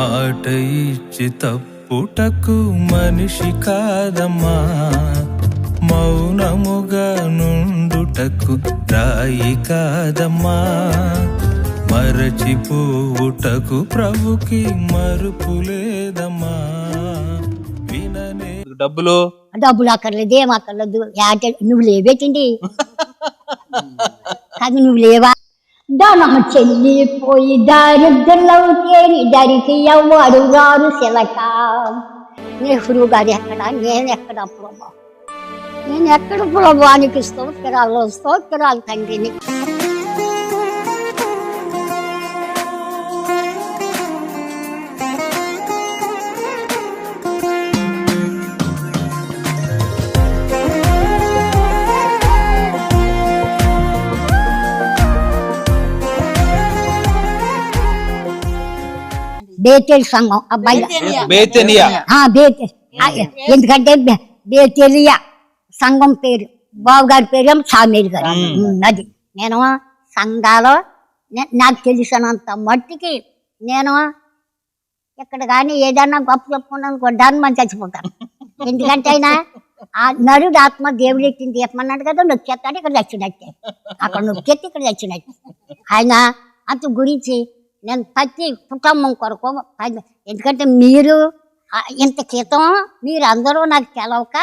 మాట ఇచ్చి తప్పుటకు మనిషి కాదమ్మా. మౌనముగా నుండుటకు రాయి కాదమ్మా. మరచిపోవుటకు ప్రభుకి మరుపు లేదమ్మా. విననే డబ్బులు? డబ్బులు అక్కర్లేదు ఏం అక్కర్లేదు. యాట నువ్వు లేవేటండి కాదు నువ్వు లేవా? ధనం చెల్లిపోయి దారిద్రులవుతేని దరికి ఎవ్వడు రారు శివక నెహ్రూ గారు ఎక్కడ నేను ఎక్కడ ప్రభా నేను ఎక్కడ ప్రభానికి స్తోత్రాలు స్తోత్రాలు తండ్రిని బేతేల్ సంఘం. అబ్బాయి బేతనియా బేతే ఎందుకంటే బేతేలియా సంఘం పేరు. బాబు గారి పేరు సామీర్ గారు. అది. నేను సంఘాలో నే- నాకు తెలిసినంత మట్టికి నేను ఇక్కడ కానీ ఏదన్నా గొప్ప చెప్పుకున్నాను కొడ్డాన్ని మనం చచ్చిపోతాను ఎందుకంటే ఆయన ఆ నరుడు ఆత్మ దేవుడు ఎత్తింది చెప్పమన్నాడు కదా నొక్కేస్తాడు ఇక్కడ చచ్చినట్టే అక్కడ నొక్కెత్తి ఇక్కడ చచ్చినట్టే ఆయన అంత గురించి నేను ప్రతి కుటుంబం కొరకు ఎందుకంటే మీరు ఇంత క్రితం మీరు అందరూ నాకు తెలవక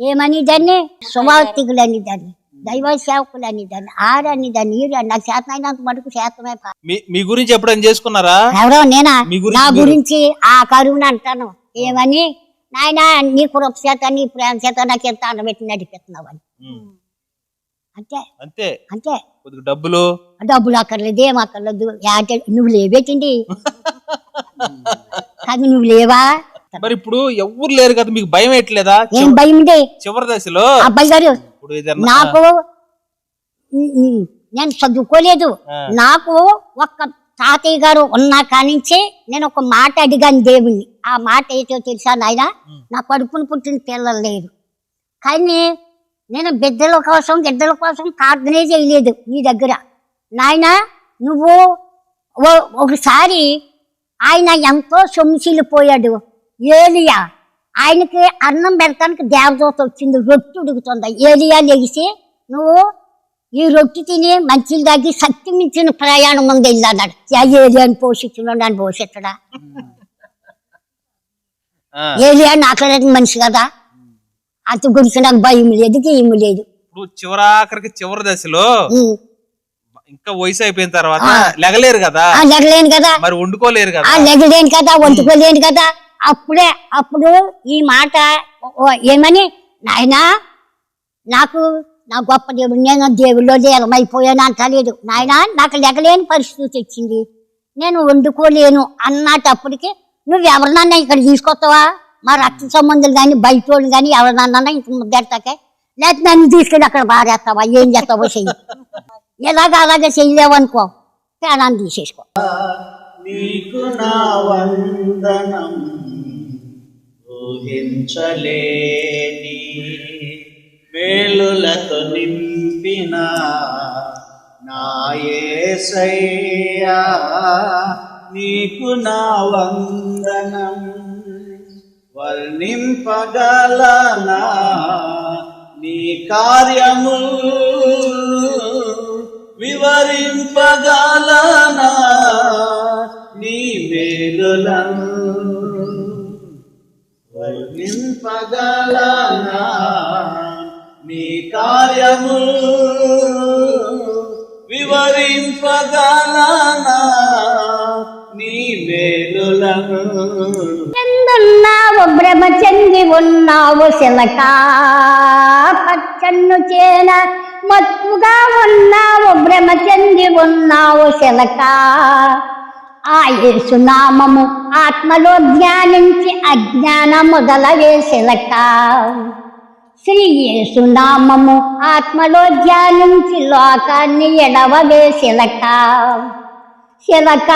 ఏమని దాన్ని సువార్థికులు అని దాన్ని దైవ సేవకులు అని దాన్ని ఆరని దాన్ని ఈరు అని నాకు చేతనైనంత మటుకు చేతమే పా- మీ గురించి ఎప్పుడైనా చేసుకున్నారా? ఎవరో నేనా? నా గురించి ఆ కరువుని అంటాను. ఏమని? నాయన నీ కృప చేత నీ ప్రేమ చేత నాకు ఎంత అన్నబెట్టి నడిపిస్తున్నావు అని. అంతే. అంతే. అంతే. కొద్దిగా డబ్బులు. డబ్బులు అక్కర్లేదు ఏం అక్కర్లేదు. యాట నువ్వు లేవేటండి? కాదు నువ్వు లేవా? మరి ఇప్పుడు ఎవరు లేరు కదా మీకు భయం ఎట్లేదా ఏం భయం ఉంది చివరి దశలో. అబ్బాయి గారు ఇప్పుడు నాకు నేను చదువుకోలేదు. నాకు ఒక్క తాతయ్య గారు ఉన్న కానించి నేను ఒక మాట అడిగాను దేవుణ్ణి. ఆ మాట ఏంటో తెలుసా నాయన? నా కడుపును పుట్టిన పిల్లలు లేరు. కానీ నేను బిడ్డల కోసం బిడ్డల కోసం ప్రార్థనే చేయలేదు నీ దగ్గర. నాయన నువ్వు ఒకసారి ఆయన ఎంతో సొమ్మిసిల్లిపోయాడు ఏలియా ఆయనకి అన్నం పెడతానికి దేవదూత వచ్చింది. రొట్టె ఉడుకుతుంది. ఏలియా లెగిసి నువ్వు ఈ రొట్టె తిని మంచిలు తగ్గి శక్తి మించిన ప్రయాణం ముందు వెళ్ళాడు ఏలియాని పోషించున్నాడు అని పోషించడా? ఏలియా నాకలేదు మనిషి కదా? అంత గురించి నాకు భయం లేదు గీయం లేదు. ఇప్పుడు చివరాఖరికి చివరి దశలో. ఇంకా వయసు అయిపోయిన తర్వాత లెగలేరు కదా? లెగలేను కదా. మరి వండుకోలేరు కదా? లెగలేను కదా వండుకోలేను కదా. అప్పుడే అప్పుడు ఈ మాట ఓ- ఏమని నాయనా నాకు నా గొప్ప దేవుడు నేను దేవుల్లో లీలమైపోయాను అంటలేదు. నాయన నాకు లెగలేని పరిస్థితి వచ్చింది. నేను వండుకోలేను అన్నటప్పటికి నువ్వు ఎవరినన్నా ఇక్కడ తీసుకొస్తావా? మా రక్త సంబంధులు కానీ బయట వాళ్ళు కానీ ఎవరినన్నా ఇంక ముద్దెడతాకే లేకపోతే నన్ను తీసుకెళ్ళి అక్కడ బారేస్తావా ఏం చేస్తావో చెయ్యి. ఎలాగ అలాగే చెయ్యలేవనుకో ప్రాణాన్ని తీసేసుకో. నీకు నా వందనం ఊహించలేని మేలులతో నింపిన నాయేసయ్యా నీకు నా వందనం వర్ణింపగలనా? నీ కార్యము వివరింపగలనా? నీ మేలులను వర్ణింపగలనా? నీ కార్యము వివరింపగలనా? నీ మేలులను ఉన్నావు శిలక. పచ్చన్ను చేన మత్తుగా ఉన్నావు భ్రమ చెంది ఉన్నావు శిలక. ఆ యేసునామము ఆత్మలో ధ్యానించి అజ్ఞాన మొదలవే శిలక. శ్రీ యేసునామము ఆత్మలో ధ్యానించి లోకాన్ని ఎడవవే శిలక. శిలక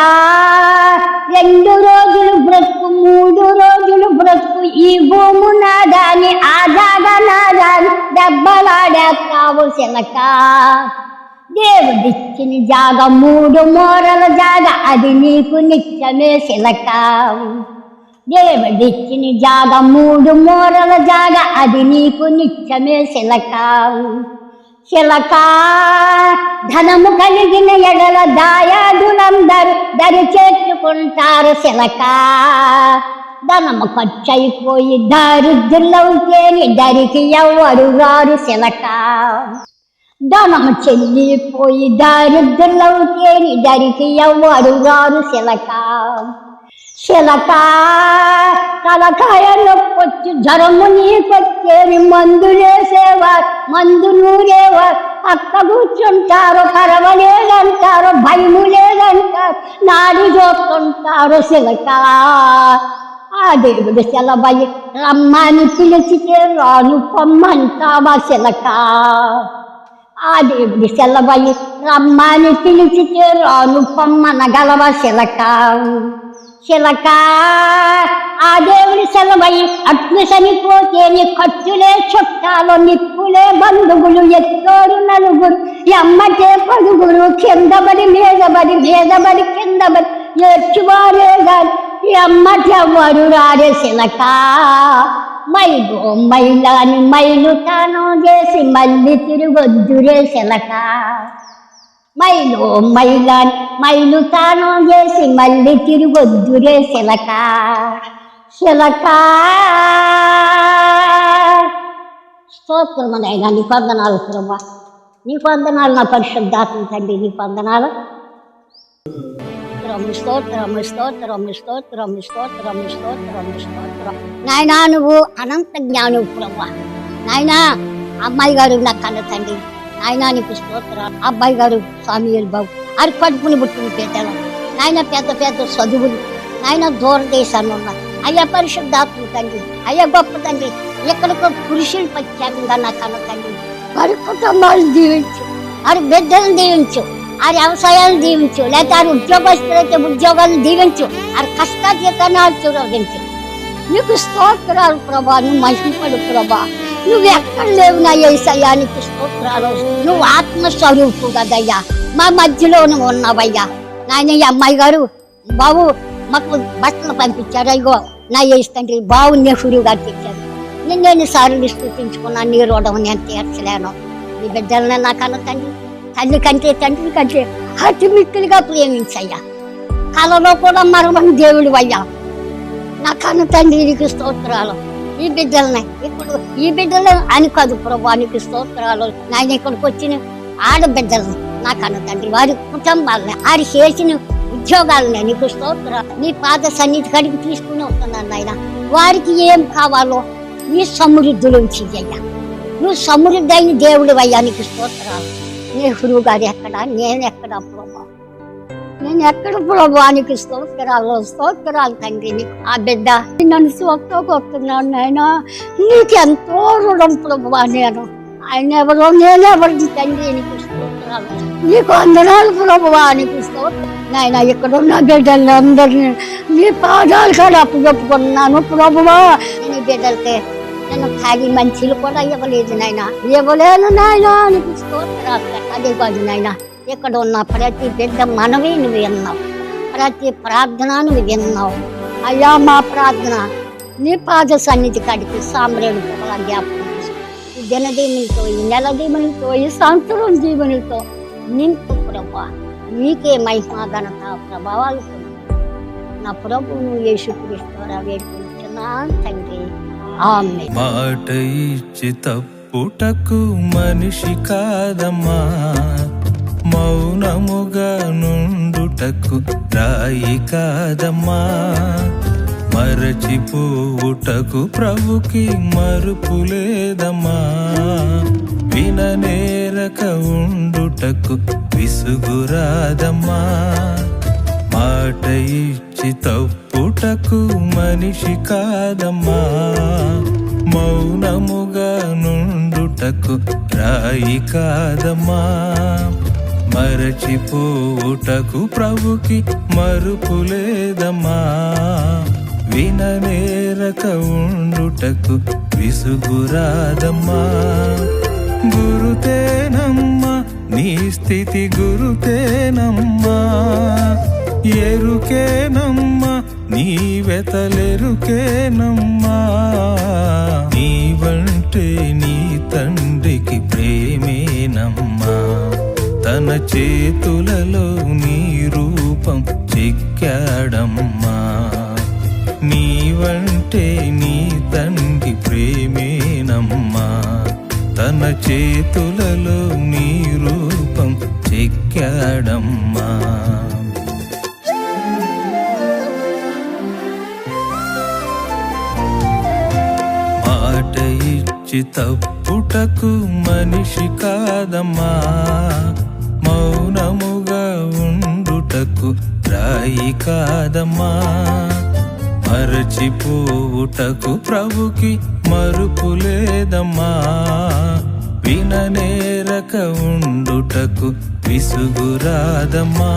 రెండు రోజులు బ్రతుకు మూడు రోజులు బ్రతుకు ఈ భూము నాదాని ఆజాద నాదాని దెబ్బలాడేస్తావు శిలక దేవుడిచ్చిన జాగ మూడు మూరల జాగ అది నీకు నిత్యమే శిలక దేవుడిచ్చిన జాగ మూడు మూరల జాగ అది నీకు నిత్యమే శిలకావు శిలక ధనము కలిగిన ఎడల దాయాదులందరూ దరి చేర్చుకుంటారు శిలక ధనము ఖర్చయిపోయి దారిద్రులవుతేని దరికి ఎవ్వరు రారు శిలక ధనము చెల్లిపోయి దారిద్రులవుతేని దరికి ఎవ్వరు రారు శిలక శిలక తలకాయ నొప్పొచ్చి జ్వరము నీకొచ్చేవి మందులేసేవా మందు నూరేవా? పక్క కూర్చుంటారు పరవలేదంటారు భయము లేదంటారు నాడు చూస్తుంటారు శిలక ఆ దేవుడు సెలబయ్యి రమ్మని పిలిచితే రాను పొమ్మంటావా శిలక ఆ దేవుడి సెలబయ్యి రమ్మని పిలిచితే రాను పొమ్మనగలవ శిలక శిలక. ఆ దేవుడి సెలవై అట్లు చనిపోతే నీ ఖర్చులే చుట్టాలు నిప్పులే బంధువులు ఎత్తోరు నలుగురు ఎమ్మటే పదుగురు కిందబడి మీదబడి మీదబడి కిందబడి ఏడ్చువారే గాని ఎమ్మటెవ్వరు రారే శిలక. మైలు మైలాని మైలు తాను చేసి మళ్ళీ తిరిగొద్దురే శిలక. మైలు మైలా మైలు తాను చేసి మళ్ళీ తిరిగొద్దురే శిలక. శిలక. స్తోత్రమునైనా నీ వందనాలు ప్రభా. నీ వందనాలు నా పరిశుద్ధాత్మ తండ్రి నీ వందనాలు. స్తోత్రం స్తోత్రం స్తోత్రం స్తోత్రం స్తోత్రం స్తోత్రం నాయనా నువ్వు అనంత జ్ఞానం ప్రభా. నాయనా అమ్మాయి గారు నా కన్న తండ్రి. ఆయన నీకు స్తోత్రాలు. అబ్బాయి గారు స్వామి బాబు. అరి పడుకుని పుట్టిన పెట్టాను నాయన పెద్ద పెద్ద చదువులు. నాయన దూరదేశాన్ని ఉన్నారు అయ్యా పరిశుద్ధాత్మ తండ్రి. అయ్యా గొప్ప తండ్రి. ఎక్కడికో పురుషులు ప్రత్యేకంగా నా కన్న తండ్రి. వారి కుటుంబాలు దీవించు. వారి బిడ్డలు దీవించు. వారి వ్యవసాయాలు దీవించు. లేకపోతే వారి ఉద్యోగస్తులైతే ఉద్యోగాలు దీవించు. వారి కష్టాతీతాన్ని ఆశీర్వదించు. నీకు స్తోత్రాలు ప్రభా. నువ్వు మహిమపడు ప్రభా. నువ్వు ఎక్కడ లేవు నా ఏసయ్యా స్తోత్రాలు నువ్వు ఆత్మస్వరూపు కదయ్యా మా మధ్యలో నువ్వు ఉన్నావయ్యా. నాయన ఈ అమ్మాయి గారు బాబు మాకు బట్టలు పంపించారు అయ్యో నా ఏసు తండ్రి బావు నెహ్రూ గారు తెచ్చారు. నేను ఎన్నిసార్లు స్థుతించుకున్నాను నీ రోడ్డం నేను తీర్చలేను. నీ బిడ్డలనే నా కన్న తండ్రి తల్లి కంటే తండ్రి కంటే అతి ప్రేమించయ్యా. కళలో కూడా మరమని దేవుడు అయ్యా నా కన్న తండ్రి నీకు స్తోత్రాలు. ఈ బిడ్డలనే. ఇప్పుడు ఈ బిడ్డలు అని కాదు ప్రభా నీకు స్తోత్రాలు. నాయన ఇక్కడికి వచ్చిన ఆడబిడ్డలు నా కన్న తండ్రి వారి కుటుంబాలని వారి చేసిన ఉద్యోగాలని నీకు స్తోత్రాలు. నీ పాద సన్నిధి కడిగి తీసుకుని వస్తున్నాను నాయన. వారికి ఏం కావాలో నీ సమృద్ధులు చెయ్యయ్యా నువ్వు సమృద్ధి అయిన దేవుడు అయ్యా నీకు స్తోత్రాలు. నెహ్రూ గారు ఎక్కడ? నేను ఎక్కడ ప్రభావం నేను ఎక్కడ ప్రభానికి స్తోత్రాలు స్తోత్రాలు తండ్రి నీకు ఆ బిడ్డ నన్ను సొక్క కొడుతున్నాను నాయన నీకెంతో రుణం ప్రభా నేను ఆయన ఎవరో నేను ఎవరిని తండ్రి నీకు స్తోత్రాలు నీకు అందనాలు ప్రభా నీకు స్తోత్రం నాయన ఇక్కడ ఉన్న బిడ్డలు అందరినీ నీ పాదాలు కాడ అప్పచెప్పుకున్నాను ప్రభువా నీ బిడ్డలకి నేను తాగి మంచిలు కూడా ఇవ్వలేదు నాయన ఇవ్వలేను నాయన నీకు స్తోత్రాలు అదే కాదు నాయన ఇక్కడ ఉన్న ప్రతి బిడ్డ మనవి నువ్వు విన్నావు. ప్రతి ప్రార్థన నువ్వు విన్నావు. అయ్యా మా ప్రార్థన నీ పాద సన్నిధి కడిపి సామ్రేడు పువ్వుల జ్ఞాపకం ఈ దినదీములతో ఈ నెల దీములతో ఈ సంవత్సరం దీవులతో నింపు ప్రభా. నీకే మహిమ ఘనత ప్రభావాలు నా ప్రభు నువ్వు యేసుక్రీస్తు వేడుకుంటున్నా తండ్రి. ఆమె మాట ఇచ్చి తప్పుటకు మనిషి కాదమ్మా. మౌనముగా నుండుటకు రాయి కాదమ్మా. మరచిపోవుటకు ప్రభుకి మరుపు లేదమ్మా. విననేరక ఉండుటకు విసుగురాదమ్మా మాట ఇచ్చి తప్పుటకు మనిషి కాదమ్మా. మౌనముగా నుండుటకు రాయి కాదమ్మా. మరచిపోవుటకు ప్రభుకి మరుపు లేదమ్మా విననేరక ఉండుటకు విసుగురాదమ్మా. గురుతేనమ్మా నీ స్థితి గురుతేనమ్మా. ఎరుకేనమ్మా నీ వెతలెరుకేనమ్మా. నీవంటే నీ తండ్రికి ప్రేమేనమ్మా. తన చేతులలో నీ రూపం చెక్కాడమ్మా. నీవంటే నీ తండ్రి ప్రేమేనమ్మా. తన చేతులలో నీ రూపం చిక్కాడమ్మా. మాట ఇచ్చి తప్పుటకు మనిషి కాదమ్మా. మౌనముగా ఉండుటకు రాయి కాదమ్మా. మరచిపోవుటకు ప్రభుకి మరుపు లేదమ్మా. విననేరక ఉండుటకు విసుగురాదమ్మా